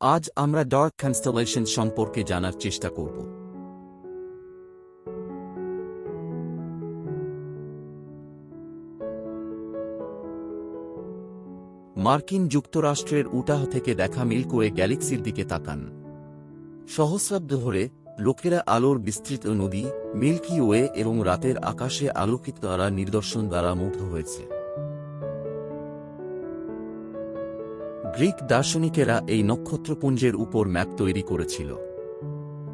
আজ আমরা dark constellation সম্পর্কে জানার চেষ্টা করব। মার্কিন যুক্তরাষ্ট্রের উটাহ থেকে দেখা মিল্কওয়ে গ্যালাক্সির দিকে তাকান। সহস্রাব্দ ধরে লোকেরা আলোর বিস্তৃত নদী, মিল্কি ওয়ে এবং রাতের আকাশে আলোকিত তারা নিদর্শন দ্বারা মুগ্ধ হয়েছে। গ্রিক দার্শনিকেরা এই নক্ষত্রপুঞ্জের উপর ম্যাপ তৈরি করেছিল।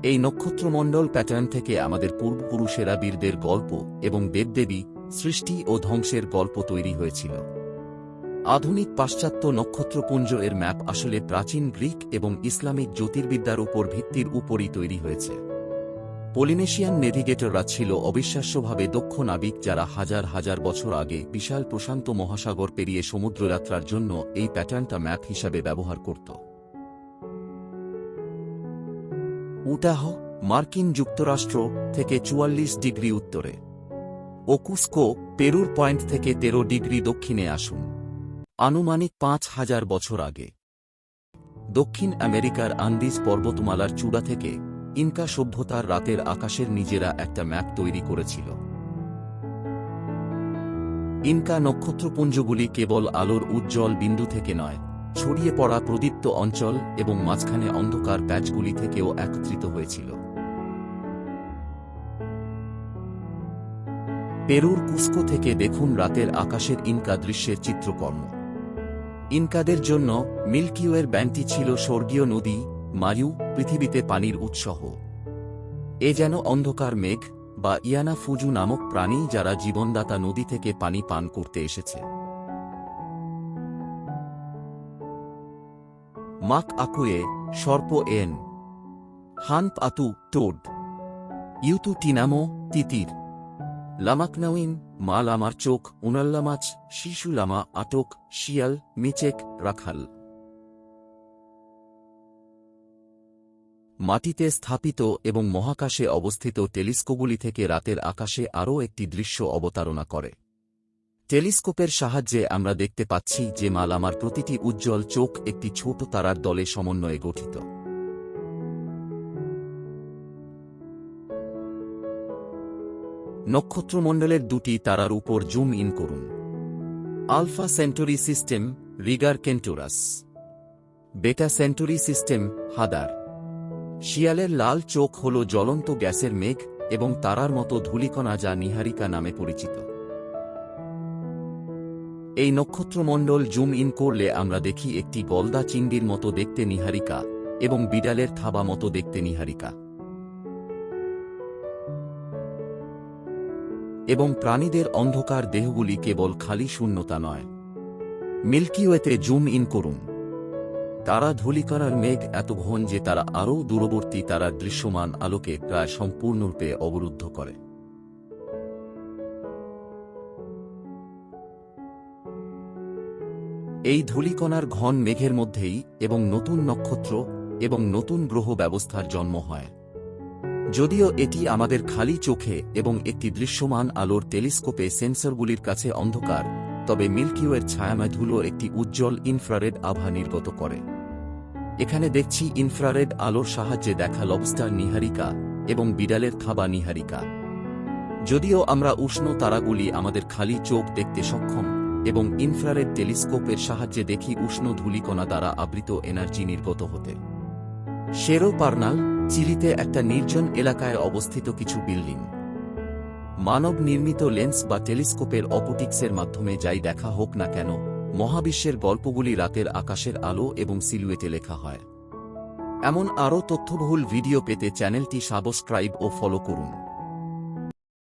এই নক্ষত্রমণ্ডল প্যাটার্ন থেকে আমাদের পূর্বপুরুষেরা বীরদের গল্প এবং দেবদেবী, সৃষ্টি ও ধ্বংসের গল্প তৈরি হয়েছিল। আধুনিক পাশ্চাত্য নক্ষত্রপুঞ্জ এর ম্যাপ আসলে প্রাচীন গ্রিক এবং ইসলামিক জ্যোতির্বিদ্যার উপর ভিত্তির উপরই তৈরি হয়েছে। পলিনেশিয়ান নেভিগেটররা ছিল অবিশ্বাস্যভাবে দক্ষ নাবিক যারা হাজার হাজার বছর আগে বিশাল প্রশান্ত মহাসাগর পেরিয়ে সমুদ্রযাত্রার জন্য এই প্যাটার্নটা ম্যাপ হিসাবে ব্যবহার করত। উটাহ, মার্কিন যুক্তরাষ্ট্র থেকে চুয়াল্লিশ ডিগ্রি উত্তরে। ওকুস্কো, পেরুর পয়েন্ট থেকে তেরো ডিগ্রি দক্ষিণে আসুন। আনুমানিক পাঁচ হাজার বছর আগে। দক্ষিণ আমেরিকার আন্দিজ পর্বতমালার চূড়া থেকে ইনকা সভ্যতার রাতের আকাশের নিজেরা একটা ম্যাপ তৈরি করেছিল। ইনকা নক্ষত্রপুঞ্জগুলি কেবল আলোর উজ্জ্বল বিন্দু থেকে নয়, ছড়িয়ে পড়া প্রদীপ্ত অঞ্চল এবং মাঝখানে অন্ধকার প্যাচগুলি থেকেও একত্রিত হয়েছিল। পেরুর কুস্কো থেকে দেখুন রাতের আকাশের ইনকা দৃশ্যের চিত্রকর্ম। ইনকাদের জন্য মিল্কিওয়ের ব্যান্ডটি ছিল স্বর্গীয় নদী মায়ু পৃথিবীতে পানির উৎসহ। এ যেন অন্ধকার মেঘ বা ইয়ানা ফুজু নামক প্রাণী যারা জীবনদাতা নদী থেকে পানি পান করতে এসেছে। মাক আকুয়ে, সর্প এন। হানপ আতু টোড ইউতু টিনামো, তিতির। লামাকনাউইন মা লামার চোখ উনাল্লামাচ শিশু লামা আটক, শিয়াল, মিচেক, রাখাল। মাটিতে স্থাপিত এবং মহাকাশে অবস্থিত টেলিস্কোপগুলি থেকে রাতের আকাশে আরও একটি দৃশ্য অবতারণা করে। টেলিস্কোপের সাহায্যে আমরা দেখতে পাচ্ছি যে মালামার প্রতিটি উজ্জ্বল চোখ একটি ছোট তারার দলে সমন্বয়ে গঠিত। নক্ষত্রমণ্ডলের দুটি তারার উপর জুম ইন করুন। Alpha Centauri system, Rigil Kentaurus. Beta Centauri system, হাদার। শিয়ালের লাল চোখ হল জ্বলন্ত গ্যাসের মেঘ এবং তারার মতো ধূলিকণা যা নিহারিকা নামে পরিচিত। এই নক্ষত্রমণ্ডল জুম ইন করলে আমরা দেখি একটি গলদা চিংড়ির মতো দেখতে নিহারিকা এবং বিড়ালের থাবা মতো দেখতে নিহারিকা। এবং প্রাণীদের অন্ধকার দেহগুলি কেবল খালি শূন্যতা নয়। মিল্কিওয়েতে জুম ইন করুন। তারা ধূলিকণার মেঘ এত ঘন যে তারা আরও দূরবর্তী তারা দৃশ্যমান আলোকে প্রায় সম্পূর্ণরূপে অবরুদ্ধ করে। এই ধূলিকণার ঘন মেঘের মধ্যেই এবং নতুন নক্ষত্র এবং নতুন গ্রহ ব্যবস্থার জন্ম হয়। যদিও এটি আমাদের খালি চোখে এবং একটি দৃশ্যমান আলোর টেলিস্কোপে সেন্সরগুলির কাছে অন্ধকার, তবে মিল্কিওয়ের ছায়াময় ধুলো একটি উজ্জ্বল ইনফ্রারেড আভা নির্গত করে। এখানে দেখছি ইনফ্রারেড আলোর সাহায্যে দেখা লবস্টার নিহারিকা এবং বিড়ালের খাবা নিহারিকা। যদিও আমরা উষ্ণ তারাগুলি আমাদের খালি চোখ দেখতে সক্ষম এবং ইনফ্রারেড টেলিস্কোপের সাহায্যে দেখি উষ্ণ ধূলিকণা দ্বারা আবৃত এনার্জি নির্গত হতে। শেরো পার্নাল, চিলিতে একটা নির্জন এলাকায় অবস্থিত কিছু বিল্ডিং। মানব নির্মিত লেন্স বা টেলিস্কোপের অপটিক্সের মাধ্যমে যাই দেখা হোক না কেন মহাবিশ্বের গল্পগুলি রাতের আকাশের আলো এবং সিলুয়েটে লেখা হয়। এমন আরও তথ্যবহুল ভিডিও পেতে চ্যানেলটি সাবস্ক্রাইব ও ফলো করুন।